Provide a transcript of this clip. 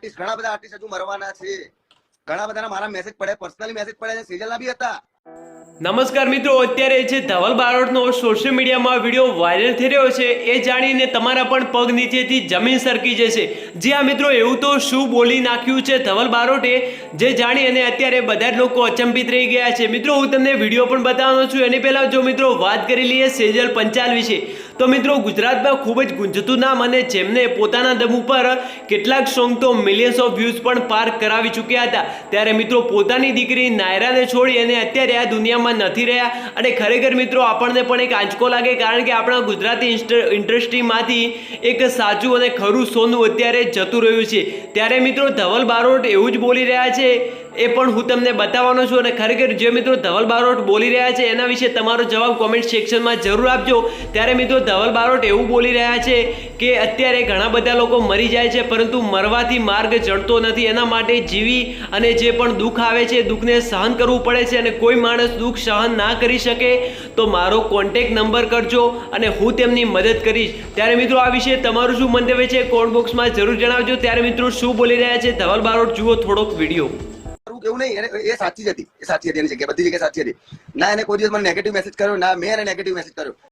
Artist ઘણા બધા artist હજુ મરવાના છે. ઘણા બધાના મારા મેસેજ પડ્યા પર્સનલી મેસેજ પડ્યા છે સિરિયલના બી હતા. નમસ્કાર મિત્રો, અત્યારે જે ધવલ બારોટનો સોશિયલ મીડિયામાં વીડિયો વાયરલ થઈ રહ્યો છે, એ જાણીને તમારા પણ પગ નીચેથી જમીન સરકી જશે. જે આ મિત્રો, એવું તો શું બોલી નાખ્યું છે ધવલ બારોટે? જે જાણી અને અત્યારે બધા જ લોકો અચંબિત રહી ગયા છે. મિત્રો, હું તમને વીડિયો પણ બતાવવાનો છું. એની પહેલાં જો મિત્રો, વાત કરી લઈએ સેજલ પંચાલ વિશે. તો મિત્રો ગુજરાતમાં ખૂબ જ ગુંજતું નામ અને જેમને પોતાના દમ ઉપર કેટલાક સોંગ તો મિલિયન્સ ઓફ વ્યૂઝ પણ પાર કરાવી ચૂક્યા હતા. ત્યારે મિત્રો, પોતાની દીકરી નાયરાને છોડી અને અત્યારે આ દુનિયામાં નથી રહ્યા. અને ખરેખર મિત્રો, આપણને પણ એક આંચકો લાગે કારણ કે આપણા ગુજરાતી ઇન્ડસ્ટ્રીમાંથી એક સાચું અને ખરું સોનું અત્યારે જતું રહ્યું છે. ત્યારે મિત્રો, ધવલ બારોટ એવું જ બોલી રહ્યા છે, એ પણ હું તમને બતાવવાનો છું. અને ખરેખર જે મિત્રો ધવલ બારોટ બોલી રહ્યા છે, એના વિશે તમારો જવાબ કોમેન્ટ સેક્શનમાં જરૂર આપજો. ત્યારે મિત્રો ધવલ બારોટ એવું બોલી રહ્યા છે કે અત્યારે ઘણા બધા લોકો મરી જાય છે, પરંતુ મરવાથી માર્ગ જડતો નથી. એના માટે જીવી અને જે પણ દુઃખ આવે છે, દુઃખને સહન કરવું પડે છે અને કોઈ માણસ દુઃખ સહન ના કરી શકે, તો મારો કોન્ટેક્ટ નંબર કરજો અને હું તેમની મદદ કરીશ. ત્યારે મિત્રો, આ વિશે તમારું શું મંતવ્ય છે? કોમેન્ટ બોક્સમાં જરૂર જણાવજો. ત્યારે મિત્રો, શું બોલી રહ્યા છે ધવલ બારોટ જુઓ થોડોક વીડિયો. એવું નહીં એ સાચી જ હતી. એ સાચી હતી એની જગ્યાએ, બધી જગ્યાએ સાચી હતી. ના, એને કોઈ દિવસ મને નેગેટિવ મેસેજ કર્યો, ના, મેં એને નેગેટિવ મેસેજ કર્યો.